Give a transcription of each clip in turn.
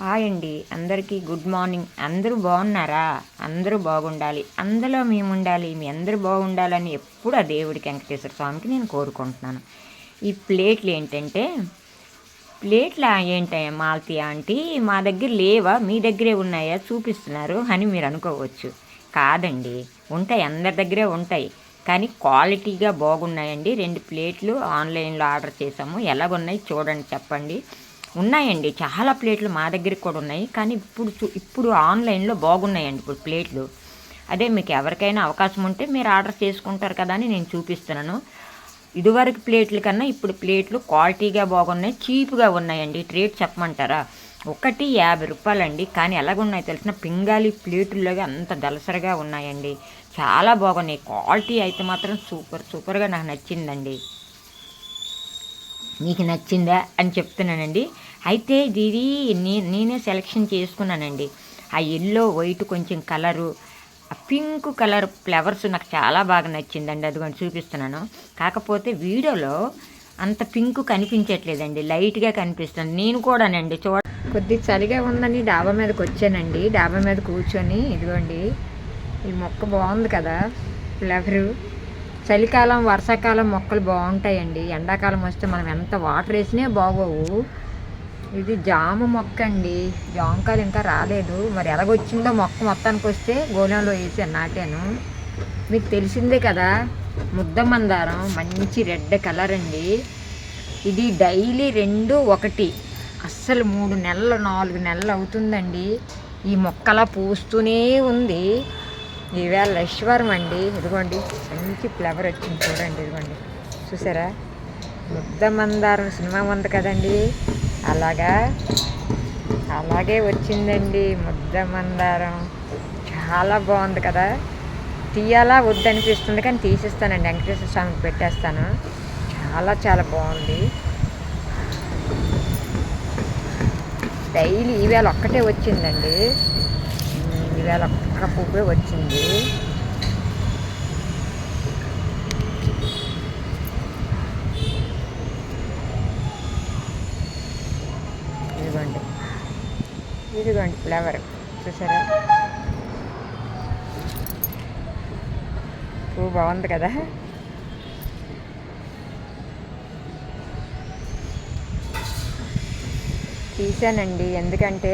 Hi అండి. అందరికీ good morning. అందరూ బాగున్నారా? అందరూ బాగుండాలి. అందులో మేము ఉండాలి మీ అందరూ బాగుండాలని ఎప్పుడు ఆ దేవుడికి వెంకటేశ్వర స్వామికి నేను కోరుకుంటున్నాను. ఈ ప్లేట్లు ఏంటంటే ప్లేట్లు ఏంటి మాలతి ఆంటీ? మా దగ్గర లేవా? మీ దగ్గరే ఉన్నాయా? చూపిస్తున్నారు అని మీరు అనుకోవచ్చు. కాదండి. ఉంటాయి. అందరి దగ్గరే ఉంటాయి. కానీ క్వాలిటీగా బాగున్నాయండి. రెండు ప్లేట్లు ఆన్లైన్లో ఆర్డర్ చేసాము ఎలాగున్నాయి? చూడండి చెప్పండి. ఉన్నాయండి. చాలా ప్లేట్లు మా దగ్గరికి కూడా ఉన్నాయి. కానీ ఇప్పుడు ఇప్పుడు ఆన్లైన్లో బాగున్నాయండి ఇప్పుడు ప్లేట్లు. అదే మీకు ఎవరికైనా అవకాశం ఉంటే మీరు ఆర్డర్ చేసుకుంటారు కదా అని నేను చూపిస్తున్నాను. ఇదివరకు ప్లేట్ల కన్నా ఇప్పుడు ప్లేట్లు క్వాలిటీగా బాగున్నాయి చీప్గా ఉన్నాయండి. రేట్ చెప్పమంటారా? ఒకటి యాభై రూపాయలండి. కానీ ఎలాగున్నాయి తెలిసిన పింగాలి ప్లేటుల్లోగా అంత దలసరగా ఉన్నాయండి. చాలా బాగున్నాయి. క్వాలిటీ అయితే మాత్రం సూపర్ సూపర్గా నాకు నచ్చిందండి. మీకు నచ్చిందా అని చెప్తున్నానండి. అయితే ఇది నేనే సెలెక్షన్ చేసుకున్నానండి. ఆ ఎల్లో వైట్ కొంచెం కలరు ఆ పింక్ కలర్ ఫ్లవర్స్ నాకు చాలా బాగా నచ్చిందండి. అదిగోండి చూపిస్తున్నాను. కాకపోతే వీడియోలో అంత పింక్ కనిపించట్లేదండి. లైట్గా కనిపిస్తుంది. నేను కూడానండి చూడ కొద్ది చలిగా ఉందని డాబా మీదకి వచ్చానండి. డాబా మీద కూర్చొని ఇదిగోండి ఈ మొక్క బాగుంది కదా ఫ్లవరు చలికాలం వర్షాకాలం మొక్కలు బాగుంటాయండి. ఎండాకాలం వస్తే మనం ఎంత వాటర్ వేసినా బాగోవు. ఇది జామ మొక్క అండి. జామకాయలు ఇంకా రాలేదు. మరి ఎలాగొచ్చిందో మొక్క మొత్తానికి వస్తే గోళంలో వేసి నాటాను. మీకు తెలిసిందే కదా ముద్ద మందారం మంచి రెడ్ కలర్ అండి. ఇది డైలీ రెండు ఒకటి. అస్సలు మూడు నెలలు నాలుగు నెలలు అవుతుందండి. ఈ మొక్కలా పూస్తూనే ఉంది. ఈవేళ లక్ష్వరం అండి. ఇదిగోండి మంచి ఫ్లవర్ వచ్చింది చూడండి ఇదిగోండి. చూసారా? ముద్ద మందారం సినిమా ఉంది కదండి. అలాగా అలాగే వచ్చిందండి ముద్ద మందారం. చాలా బాగుంది కదా. తీయాలా వద్దనిపిస్తుంది కానీ తీసిస్తానండి. వెంకటేశ్వర స్వామికి పెట్టేస్తాను. చాలా చాలా బాగుంది. డైలీ ఈవేళ ఒక్కటే వచ్చిందండి. ఈవేళ ఒక్క పువ్వే వచ్చింది. ఇదిగోండి. ఇదిగోండి ఫ్లవర్. చూసారా? పువ్వు బాగుంది కదా? తీసానండి. ఎందుకంటే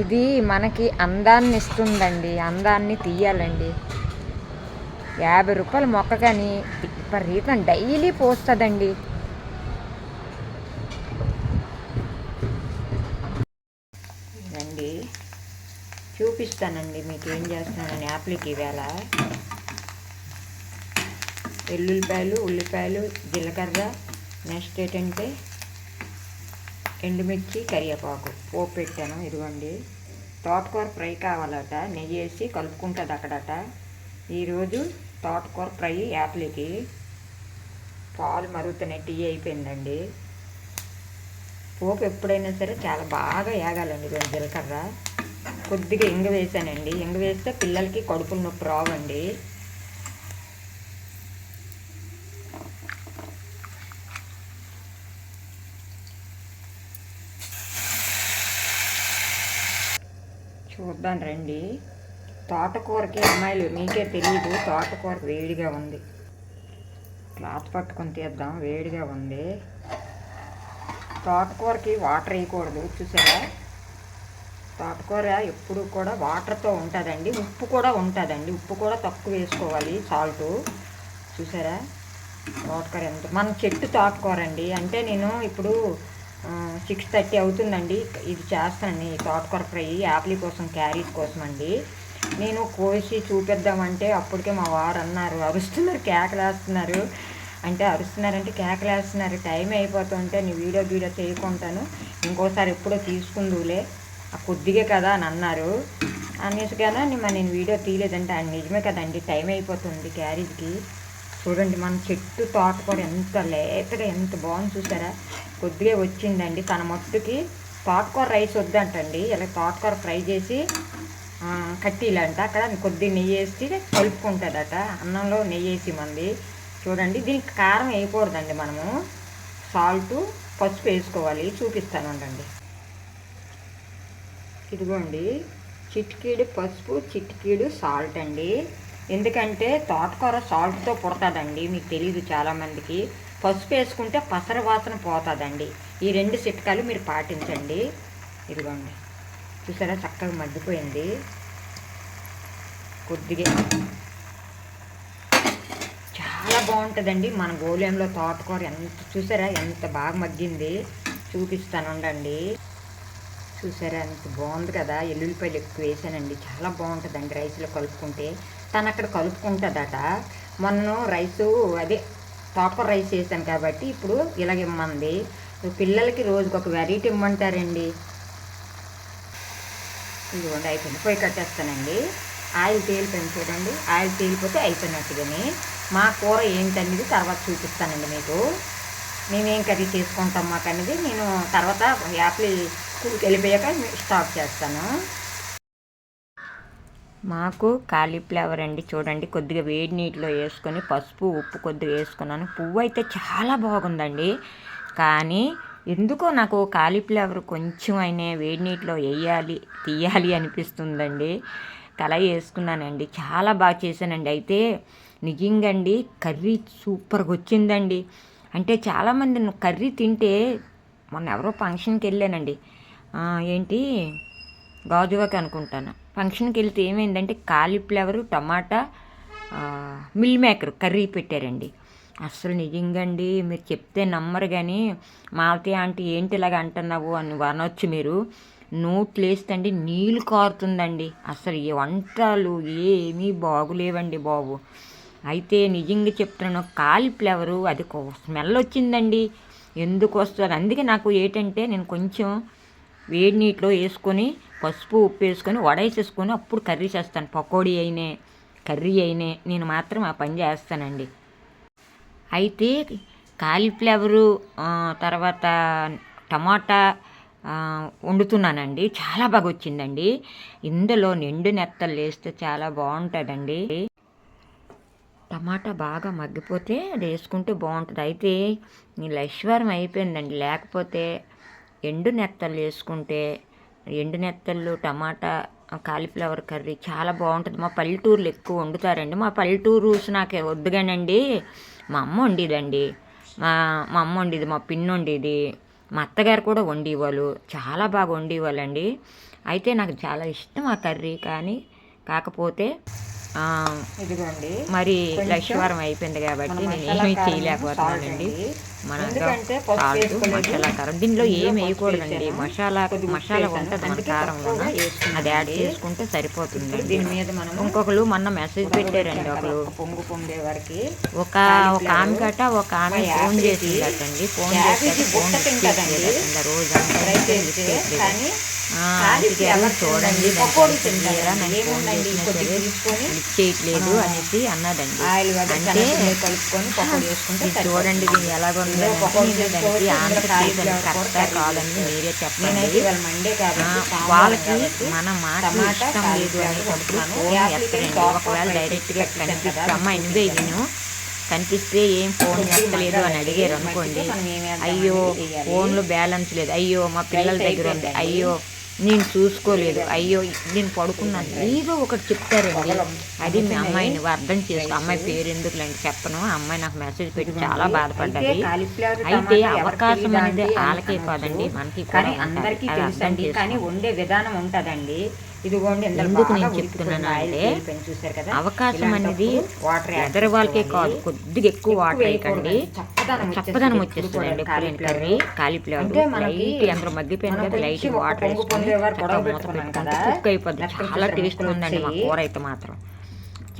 ఇది మనకి అందాన్ని ఇస్తుందండి అందాన్ని తీయాలండి. యాభై రూపాయల మొక్క కానీ విపరీతం డైలీ పోస్తుందండి రండి. చూపిస్తానండి మీకు ఏం చేస్తున్నానని యాప్లకి ఈవేళ వెల్లుల్లిపాయలు ఉల్లిపాయలు జీలకర్ర నెక్స్ట్ ఏంటంటే ఎండుమిర్చి కరివేపాకు. పోపు పెట్టాను ఇదిగోండి. తోటకూర ఫ్రై కావాలట. నెయ్యి వేసి కలుపుకుంటుంది అక్కడట. ఈరోజు తోటకూర ఫ్రై యాప్లకి. పాలు మరుగుతున్నాయి టీ అయిపోయిందండి. పోపు ఎప్పుడైనా సరే చాలా బాగా వేగాలండి కొంచెం జీలకర్ర. కొద్దిగా ఇంగ వేసానండి. ఇంగ వేస్తే పిల్లలకి కడుపులు నొప్పి రావండి. చెప్తాను రండి. తోటకూరకి అమ్మాయిలు మీకే తెలియదు తోటకూర వేడిగా ఉంది. క్లాత్ పట్టుకొని తీద్దాం వేడిగా ఉంది. తోటకూరకి వాటర్ వేయకూడదు చూసారా? తోటకూర ఎప్పుడు కూడా వాటర్తో ఉంటుందండి. ఉప్పు కూడా ఉంటుందండి. ఉప్పు కూడా తక్కువ వేసుకోవాలి సాల్ట్. చూసారా? తోటకూర ఎంత మన చెట్టు తోటకూర అండి. అంటే నేను ఇప్పుడు సిక్స్ థర్టీ అవుతుందండి. ఇది చేస్తానండి. తోటకూర ఫ్రై యాప్లీ కోసం క్యారీస్ కోసం అండి. నేను కోసి చూపిద్దామంటే అప్పటికే మా వారు అన్నారు అరుస్తున్నారు కేకలేస్తున్నారు. అంటే అరుస్తున్నారంటే కేకలేస్తున్నారు. టైం అయిపోతుంటే నీ వీడియో వీడియో చేయకుంటాను ఇంకోసారి ఎప్పుడో తీసుకుందులే ఆ కొద్దిగే కదా అని అన్నారు. అనేసి అనేసిగానే నేను వీడియో తీయలేదంటే. ఆయన నిజమే కదండి టైం అయిపోతుంది క్యారేజ్కి. చూడండి మన చెట్టు తోట కూడా ఎంత లేతగా ఎంత బాగుంది చూసారా? కొద్దిగా వచ్చిందండి. తన మట్టుకి తోటకూర రైస్ వద్దంటండి. ఇలా తోటకూర ఫ్రై చేసి కట్టిలంట. అక్కడ కొద్దిగా నెయ్యి వేసి కలుపుకుంటుందట. అన్నంలో నెయ్యి వేసి మంది. చూడండి దీనికి కారం వేయకూడదండి మనము. సాల్ట్ పసుపు వేసుకోవాలి. చూపిస్తాను ఉండండి. ఇదిగోండి. చిటికీడు పసుపు చిటికీడు సాల్ట్ అండి. ఎందుకంటే తోటకూర సాల్ట్తో పుడతాదండి మీకు తెలియదు చాలామందికి. పసుపు వేసుకుంటే పసర వాసన పోతుందండి. ఈ రెండు చిట్కాలు మీరు పాటించండి. ఇదిగోండి. చూసారా? చక్కగా మగ్గిపోయింది. కొద్దిగా చాలా బాగుంటుందండి మన గోలేంలో తోటకూర. ఎంత చూసారా? ఎంత బాగా మగ్గింది. చూపిస్తాను ఉండండి. చూసారా? ఎంత బాగుంది కదా? ఎల్లుల్లిపాయలు ఎక్కువ వేసానండి. చాలా బాగుంటుందండి రైస్లో కలుపుకుంటే. తను అక్కడ కలుపుకుంటుందట. మొన్న రైసు అదే తోటకూర రైస్ వేసాను కాబట్టి ఇప్పుడు ఇలాగ ఇమ్మంది పిల్లలకి రోజుకి ఒక వెరైటీ ఇమ్మంటారండి. ఇదిగోండి అయిపోయింది. పొయ్యి కట్టేస్తానండి. ఆయిల్ తేలిపోయింది చూడండి. ఆయిల్ తేలిపోతే అయిపోయినట్టుగాని మా కూర ఏంటనేది తర్వాత చూపిస్తానండి మీకు. మేమేం కర్రీ చేసుకుంటాం మాకు అనేది నేను తర్వాత యాప్లీ స్కూల్కి వెళ్ళిపోయాక స్టాప్ చేస్తాను. మాకు కాలీఫ్లవర్ అండి. చూడండి కొద్దిగా వేడి నీటిలో వేసుకొని పసుపు ఉప్పు కొద్దిగా వేసుకున్నాను. పువ్వు అయితే చాలా బాగుందండి. కానీ ఎందుకో నాకు కాలీఫ్లవర్ కొంచెం అయినా వేడి నీటిలో వేయాలి తీయాలి అనిపిస్తుందండి. తల వేసుకున్నానండి. చాలా బాగా చేశానండి. అయితే నిజంగా అండి కర్రీ సూపర్గా వచ్చిందండి. అంటే చాలామంది కర్రీ తింటే మొన్న ఎవరో ఫంక్షన్కి వెళ్ళానండి. ఏంటి? గాజువాకి అనుకుంటాను. ఫంక్షన్కి వెళ్తే ఏమైందంటే కాలీఫ్లవర్ టమాటా మిల్ మేకర్ కర్రీ పెట్టారండి. అసలు నిజంగా అండి మీరు చెప్తే నమ్మరు కానీ మాలతి ఆంటీ ఏంటి ఇలాగ అంటున్నావు అని అనొచ్చు మీరు. నోట్లేస్తండి నీళ్ళు కారుతుందండి. అసలు ఈ వంటలు ఏమీ బాగులేవండి బాబు. అయితే నిజంగా చెప్తున్నాను కాలీఫ్లవరు అది స్మెల్ వచ్చిందండి. ఎందుకు వస్తుంది? అందుకే నాకు ఏంటంటే నేను కొంచెం వేడి నీటిలో వేసుకొని పసుపు ఉప్పు వేసుకొని వడేసేసుకొని అప్పుడు కర్రీ చేస్తాను. పకోడీ అయినే కర్రీ అయినే. నేను మాత్రం ఆ పని చేస్తానండి. అయితే కాలీఫ్లవరు తర్వాత టమాటా వండుతున్నానండి. చాలా బాగా వచ్చిందండి. ఇందులో నిండు నెత్తలు వేస్తే చాలా బాగుంటుందండి. టమాటా బాగా మగ్గిపోతే అది వేసుకుంటే బాగుంటుంది. అయితే నీళ్ళ లైశ్వరం అయిపోయిందండి. లేకపోతే ఎండు నెత్తలు వేసుకుంటే ఎండు నెత్తళ్ళు టమాటా కాలీఫ్లవర్ కర్రీ చాలా బాగుంటుంది. మా పల్లెటూరులో ఎక్కువ వండుతారండి. మా పల్లెటూరు నాకు వద్దుగానండి. మా అమ్మ వండిదండి. మా మా అమ్మ వండిది మా పిన్ని వండిది. మా అత్తగారు కూడా వండేవాళ్ళు. చాలా బాగా వండేవాళ్ళండి. అయితే నాకు చాలా ఇష్టం ఆ కర్రీ. కానీ కాకపోతే ఇదిగోండి. మరి కొంచెం లక్ష్వారం అయిపోయింది కాబట్టి నేను ఏమీ చేయలేకపోతున్నానండి. Salt అండి. మన ఎందుకంటే పసుపు సాల్ట్ వేసుకోలేదు. మసాలా కారం దీనిలో పసుపు వేయకూడదండి. మసాలా మసాలా. ఉంటుంది మన కారంలో. అది యాడ్ చేసుకుంటే ఇప్పుడు సరిపోతుందండి దీని మీద మనం ఇంకొకరు మొన్న మెసేజ్ పెట్టారండి ఒకరు ఒక పొంగు పొంగే వరకు ఒక ఒక ఆమె గట ఒక ఆమె ఫోన్ చేసిందటండి ఫోన్ చేస్తే ఫోన్. రోజు చూడండి చేయట్లేదు అనేసి అన్నదండి అంటే చూడండి దీన్ని ఎలాగుందో కరెక్టా కాదని మీరే చెప్పండి వాళ్ళకి మన మాట ఇష్టం లేదు అనేటప్పుడు. ఫోన్ కాయ ఒకవేళ డైరెక్ట్గా కనిపిస్తే అమ్మ. నేను కనిపిస్తే ఏం ఫోన్ ఎత్తలేదు అని. అడిగారు అనుకోండి అయ్యో. ఫోన్లో బ్యాలెన్స్ లేదు అయ్యో మా పిల్లల దగ్గర ఉంది. అయ్యో నేను చూసుకోలేదు. అయ్యో నేను పడుకున్నాను. ఏదో ఒకటి చెప్తారండి. అది మీ అమ్మాయిని అర్థం చేసుకో. అమ్మాయి పేరు ఎందుకులేండి చెప్పను. ఆ అమ్మాయి నాకు మెసేజ్ పెట్టి చాలా బాధపడ్డది. అయితే అవకాశం అనేది వాళ్ళకే. కాదండి. మనకి కానీ. అందరికీ తెలుసండి. కానీ. వండే విధానం ఉంటదండి. ఇదిగోండి ఎందుకు నేను చెప్తున్నాను అంటే అవకాశం అనేది వాటర్ ఎదరి వాళ్ళకే. కాదు. కొద్దిగా ఎక్కువ వాటర్ వేయకండి. చప్పదనం చప్పదనం వచ్చేస్తుంది వచ్చేస్తుందండి కూడా కర్రీ కాలీఫ్లవర్ లైట్ అందరూ మగ్గిపోయింది కదా లైట్ వాటర్ వేసుకొని మూత పెట్టుకుంటే. కుక్ అయిపోద్ది. చాలా టేస్ట్ ఉందండి మా కూర అయితే మాత్రం.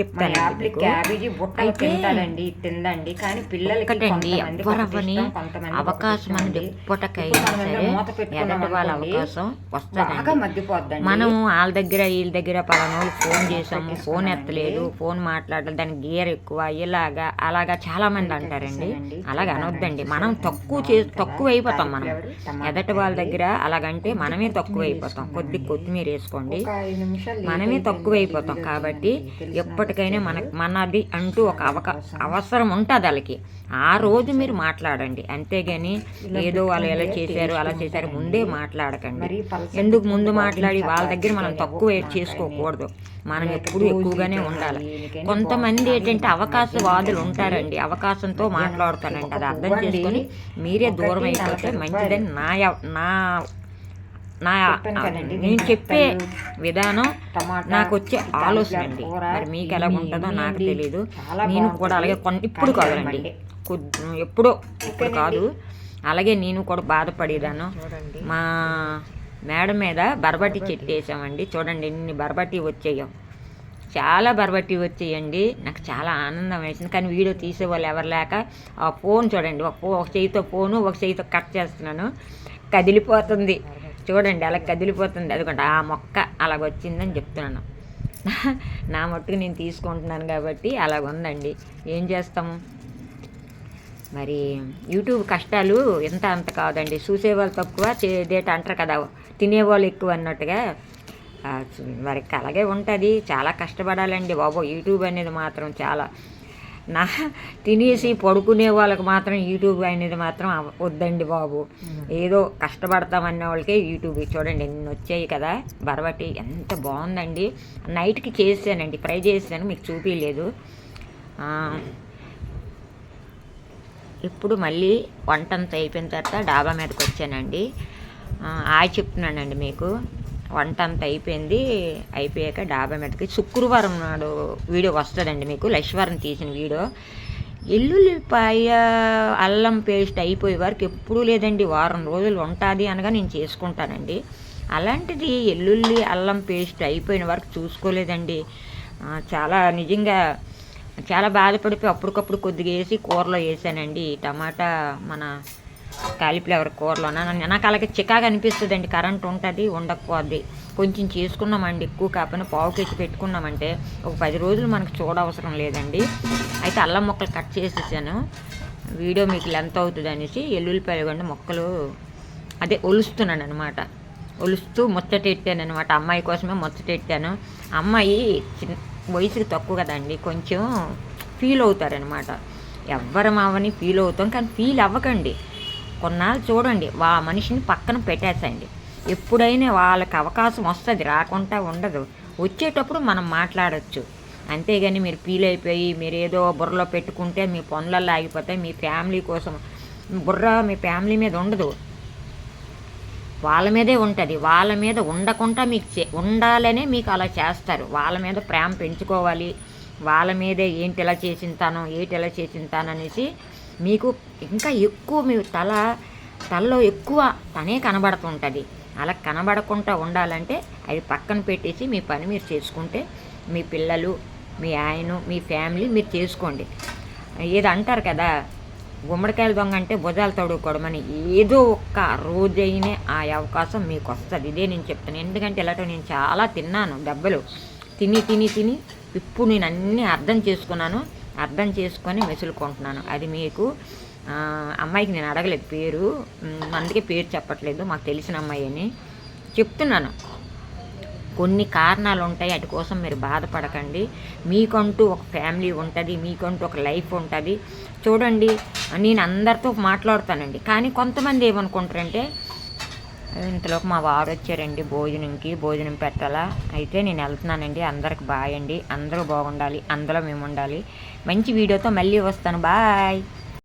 మీకు. క్యాబేజీ బుట్టలు తింటాడండి తిందండి. కానీ పిల్లలకి ఎవరవ్వని అవకాశం అనేది అండి. ఎప్పటికైనా సరే ఎదటి వాళ్ళ అవకాశం మగ్గిపోద్దండి. మనం వాళ్ళ దగ్గర వీళ్ళ దగ్గర పలానా ఫోన్ చేసాము ఫోన్ ఎత్తలేదు ఫోన్ మాట్లాడలేదు దానికి గేర్ ఎక్కువ ఇలాగా అలాగా చాలా మంది అంటారండి. అలాగ అనొద్దండి. మనం తక్కువ చే తక్కువ అయిపోతాం మనం. ఎదటి వాళ్ళ దగ్గర అలాగంటే మనమే తక్కువ అయిపోతాం. కొద్ది కొత్తిమీర వేసుకోండి. మనమే తక్కువ అయిపోతాం కాబట్టి తెలుసా? ఎప్పటికైనా మన మనది అంటూ ఒక అవక అవసరం ఉంటుంది వాళ్ళకి. ఆ రోజు మీరు మాట్లాడండి. అంతేగాని ఏదో వాళ్ళు ఎలా చేశారు అలా చేశారు ముందే మాట్లాడకండి. ఎందుకు ముందు మాట్లాడి వాళ్ళ దగ్గర మనం తక్కువ చేసుకోకూడదు. మనం ఎప్పుడు ఎక్కువగానే ఉండాలి. కొంతమంది ఏంటంటే అవకాశవాదులు ఉంటారండి. అవకాశంతో మాట్లాడుతారండి అది అర్థం చేసుకొని మీరే దూరం అయిపోతే మంచిదని నా నా నా నేను చెప్పే విధానం నాకు వచ్చే ఆలోచన అండి మరి మీకు ఎలా ఉంటుందో నాకు. తెలియదు నేను కూడా అలాగే. కొన్ని ఇప్పుడు కాదండి. కొద్ది ఎప్పుడో ఇప్పుడు కాదు. అలాగే నేను కూడా బాధపడేదాను మా మేడ మీద బరబట్టి చెట్టు వేసామండి. చూడండి ఎన్ని బరబట్టి వచ్చాయో. చాలా బరబట్టి వచ్చేయండి. నాకు చాలా ఆనందం వేసింది. కానీ వీడియో తీసే వాళ్ళు ఎవరు లేక ఆ ఫోన్ చూడండి. ఒక ఫో- ఒక చేయితో ఫోను ఒక చేయితో కట్ చేస్తున్నాను. కదిలిపోతుంది. చూడండి అలా కదిలిపోతుంది. అదిగోండి ఆ మొక్క అలాగొచ్చిందని చెప్తున్నాను. నా మట్టుకు నేను తీసుకుంటున్నాను కాబట్టి అలాగ ఉందండి. ఏం చేస్తాము మరి యూట్యూబ్ కష్టాలు ఎంత అంత కాదండి. చూసేవాళ్ళు తక్కువ చేదేట అంటారు కదా. తినేవాళ్ళు ఎక్కువ అన్నట్టుగా వారికి మరి అలాగే ఉంటుంది. చాలా కష్టపడాలండి బాబు. యూట్యూబ్ అనేది మాత్రం చాలా నా తినేసి పడుకునే వాళ్ళకి మాత్రం యూట్యూబ్ అనేది మాత్రం వద్దండి బాబు. ఏదో కష్టపడతామన్న వాళ్ళకే యూట్యూబ్ చూడండి. ఎన్ని వచ్చాయి కదా? బరబట్టి ఎంత బాగుందండి. నైట్కి చేసానండి ఫ్రై చేసాను మీకు చూపించలేదు ఇప్పుడు మళ్ళీ వంట అంతా అయిపోయిన తర్వాత డాబా మీదకి వచ్చానండి. ఆ, చెప్తున్నానండి మీకు. వంట అంతా అయిపోయింది. అయిపోయాక డాబా మీదకి శుక్రవారం నాడు వీడియో వస్తుందండి మీకు. లక్ష్వారం తీసిన వీడియో. ఎల్లుల్లిపాయ అల్లం పేస్ట్ అయిపోయే వరకు ఎప్పుడూ లేదండి. వారం రోజులు ఉంటుంది అనగా నేను చేసుకుంటానండి. అలాంటిది ఎల్లుల్లి అల్లం పేస్ట్ అయిపోయిన వరకు చూసుకోలేదండి. చాలా నిజంగా చాలా బాధపడిపోయి అప్పటికప్పుడు కొద్దిగా వేసి కూరలో వేసానండి. టమాటా మన కాలీఫ్లవర్ కూరలో నా- నాకు అలాగే చికాగా అనిపిస్తుంది అండి కరెంట్ ఉంటుంది ఉండకపోద్ది. కొంచెం చేసుకున్నామండి ఎక్కువ కాకపోయినా పావు కేజీ పెట్టుకున్నామంటే ఒక పది రోజులు మనకు చూడవసరం లేదండి. అయితే అల్లం ముక్కలు కట్ చేసేసాను. వీడియో మీకు లెంత్ అవుతుంది అనేసి ఎల్లుల్లిపాయలు కొండి మొక్కలు అదే ఒలుస్తున్నాను అనమాట ఒలుస్తూ ముచ్చటెట్టాను అనమాట అమ్మాయి కోసమే ముచ్చటెట్టాను అమ్మాయి చిన్న వయసుకి తక్కువ కదండి. కొంచెం ఫీల్ అవుతారనమాట ఎవ్వరం అవని ఫీల్ అవుతాం కానీ ఫీల్ అవ్వకండి. కొన్నాళ్ళు చూడండి వా మనిషిని పక్కన పెట్టేసండి ఎప్పుడైనా వాళ్ళకి అవకాశం వస్తుంది రాకుండా ఉండదు. వచ్చేటప్పుడు మనం మాట్లాడచ్చు. అంతేగాని మీరు ఫీల్ అయిపోయి మీరు ఏదో బుర్రలో పెట్టుకుంటే మీ పనులలో ఆగిపోతే మీ ఫ్యామిలీ కోసం బుర్ర మీ ఫ్యామిలీ మీద ఉండదు. వాళ్ళ మీదే ఉంటుంది. వాళ్ళ మీద ఉండకుండా మీకు చే ఉండాలనే మీకు అలా చేస్తారు. వాళ్ళ మీద ప్రేమ పెంచుకోవాలి. వాళ్ళ మీదే ఏంటి ఇలా చేసింతాను ఏంటి ఇలా చేసింతానో అనేసి మీకు ఇంకా ఎక్కువ మీ తల తలలో ఎక్కువ తనే కనబడుతుంటుంది. అలా కనబడకుండా ఉండాలంటే అది పక్కన పెట్టేసి మీ పని మీరు చేసుకుంటే మీ పిల్లలు మీ ఆయన మీ ఫ్యామిలీ మీరు చేసుకోండి. ఏదో అంటారు కదా గుమ్మడికాయల దొంగ అంటే భుజాలు తడుకోవడమని ఏదో ఒక్క రోజైనే ఆ అవకాశం మీకు వస్తుంది. ఇదే నేను చెప్తాను ఎందుకంటే ఇలాంటి నేను చాలా తిన్నాను దెబ్బలు. తిని తిని తిని ఇప్పుడు నేను అన్నీ అర్థం చేసుకున్నాను. అర్థం చేసుకొని మెసులుకుంటున్నాను అది మీకు అమ్మాయికి నేను అడగలేదు పేరు. అందుకే పేరు చెప్పట్లేదు మాకు తెలిసిన అమ్మాయి అని చెప్తున్నాను. కొన్ని కారణాలు ఉంటాయి వాటి కోసం మీరు బాధపడకండి. మీకంటూ ఒక ఫ్యామిలీ ఉంటుంది మీకంటూ ఒక లైఫ్ ఉంటుంది. చూడండి నేను అందరితో మాట్లాడుతానండి. కానీ కొంతమంది ఏమనుకుంటారంటే ఇంతలోకి మా వారు వచ్చారండి భోజనంకి. భోజనం పెట్టాలా? అయితే నేను వెళ్తున్నానండి. అందరికి బాయ్ అండి. అందరూ బాగుండాలి. అందులో మేము ఉండాలి మంచి వీడియోతో మళ్ళీ వస్తాను. బాయ్.